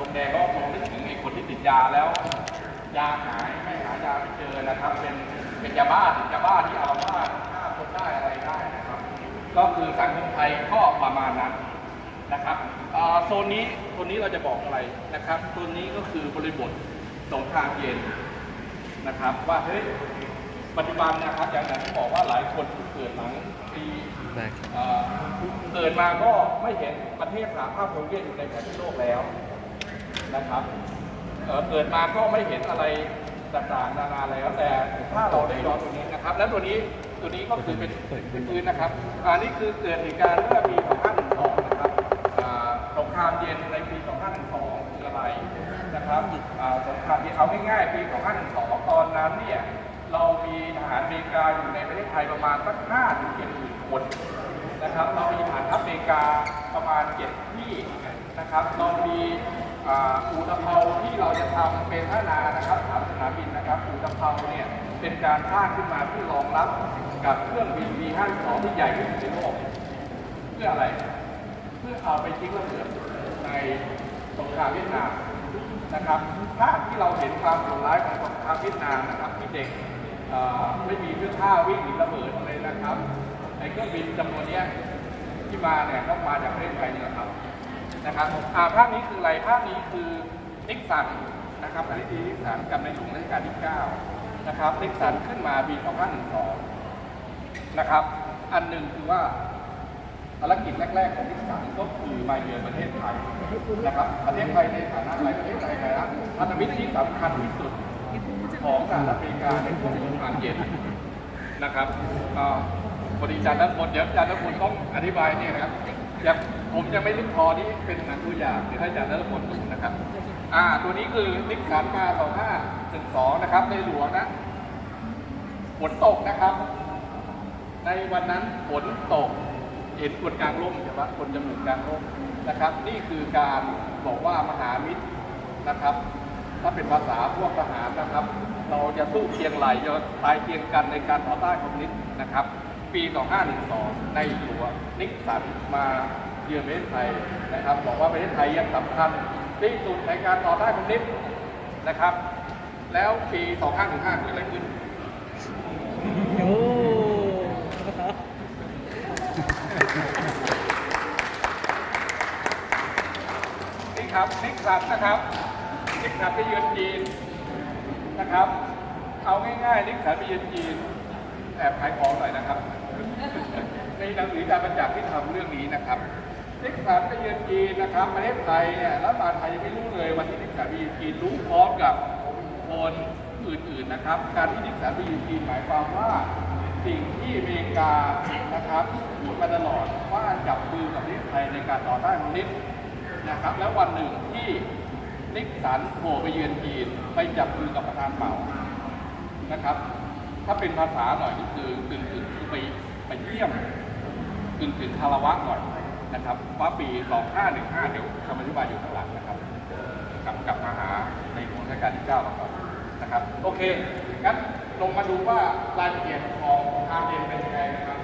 ธงแดงก็คงนึกถึงไอ้คนที่ติดยาแล้ว ยาหายไม่หายาไม่เจอนะครับ เป็นเป็นยาบ้าติดยาบ้าที่เอาว่าฆ่าคนได้อะไรได้นะครับ ก็คือสังคมไทยก็ประมาณนั้นนะครับเอ่อโซนนี้โซนนี้เราจะบอกอะไรนะครับโซนนี้ก็คือบริบทสงครามเย็นนะครับ ว่าเฮ้ยปัจจุบันนะครับอย่างที่บอกว่าหลายคนเกิดหลังปีได้ครับเอ่อเกิดมาก็ไม่เห็นประเทศสาภาพโซเวียตอยู่ในแผนที่โลกแล้ว นะครับเเกิดมาก็ไม่เห็นอะไรต่างๆนานาแล้วแต่ถ้าเราได้ย้อนตรงนี้นะครับ แล้วตัวนี้ตัวนี้ก็คือเป็นเป็นพื้นนะครับอันนี้คือเกิดเหตุการณ์เมื่อปี 2512 นะครับสงครามเย็นในปี 2512คืออะไรนะครับสงครามเย็นเอาง่ายๆ ปี 2512 ตอนนั้นเนี่ยเรามีทหารอเมริกาอยู่ในประเทศไทยประมาณสัก5ถึง7หมื่นคนนะครับ เรามีฐานทัพอเมริกาประมาณเจ็ดที่นะครับ เรามี อู่ตะเภาที่เราจะทำเป็นท่านานะครับสามสนามบินนะครับอู่ตะเภาเนี่ยเป็นการสร้างขึ้นมาเพื่อรองรับกับเครื่องบิน B52 ที่ใหญ่ที่สุดในโลกเพื่ออะไร เพื่อเอาไปทิ้งระเบิดในสงครามเวียดนามนะครับภาพที่เราเห็นความโหดร้ายของสงครามเวียดนามนะครับที่เด็กไม่มีเสื้อผ้าวิ่งหนีระเบิดเลยนะครับไอ้เครื่องบินจำนวนเนี้ยที่มาเนี่ยก็มาจากประเทศไทยนี่แหละครับ นะครับอ่าภาพนี้คืออะไรภาพนี้คือนิกสันนะครับอันนี้คือนิกสันกับในหลวงรัชกาลที่ 9 นะครับนิกสันขึ้นมาปี2512 นะครับ อันหนึ่งคือว่าภารกิจแรก ๆ ของนิสสันก็คือมาเยือนประเทศไทยนะครับ ประเทศไทยในฐานะอะไรประเทศไทยนะพันธมิตรที่สำคัญที่สุดของสหรัฐอเมริกาในช่วงสงครามเย็นนะครับก็บริจาคด้านบนเดี๋ยวอาจารย์นักบุญต้องอธิบายเนี่ยนะครับ ย่างผมยังไม่ลึกพอนี่เป็นหนังตัวอย่างเดี๋ยวให้อาจารย์นักบุญดูนะครับ อ่า ตัวนี้คือนิสสันมา2512นะครับ ในหลวงนะฝนตกนะครับ ในวันนั้นฝนตก เห็นคนกลางร่มใช่ปะคนจมูกกลางร่มนะครับ นี่คือการบอกว่ามหามิตรนะครับ ถ้าเป็นภาษาพวกทหารนะครับ เราจะสู้เคียงไหลจะตายเคียงกันในการต่อต้านคอมมิวนิสต์นะครับ ปี 2512 ในหลวงนิกสันมาเยือนประเทศไทยนะครับ บอกว่าประเทศไทยยังสำคัญที่สุดในการต่อต้านคอมมิวนิสต์นะครับ แล้วปี 2515เกิดอะไรขึ้นโอ้นี่ครับนิกสันนะครับนิกสันไปเยือนจีนนะครับ เอาง่ายๆนิกสันไปเยือนจีนแอบขายของหน่อยนะครับ ในหนังสือการประจักษ์ที่ทำเรื่องนี้นะครับนิกสันไปเยือนจีนนะครับประเทศไทยเนี่ยรัฐบาลไทยยังไม่รู้เลยวันที่นิกสันไปเยือนจีนรู้พร้อมกับคนอื่นๆนะครับ การที่นิกสันไปเยือนจีนหมายความว่าสิ่งที่อเมริกานะครับพูดมาตลอดว่าจับมือกับประเทศไทยในการต่อต้านคอมมิวนิสต์นะครับ แล้ววันหนึ่งที่นิกสันโผล่ไปเยือนจีนไปจับมือกับประธานเป่านะครับ ถ้าเป็นภาษาหน่อยก็คือกึ่งกึ่งคือไปไปเยี่ยม กึ่งกึ่งคารวะก่อนนะครับว่าปี 2515 เดี๋ยวคำอธิบายอยู่ข้างหลังนะครับกลับกลับมาหาในหลวงรัชกาลที่ 9 ก่อนนะครับโอเคงั้นลงมาดูว่ารายละเอียดของทางเรียนเป็นยังไงนะครับ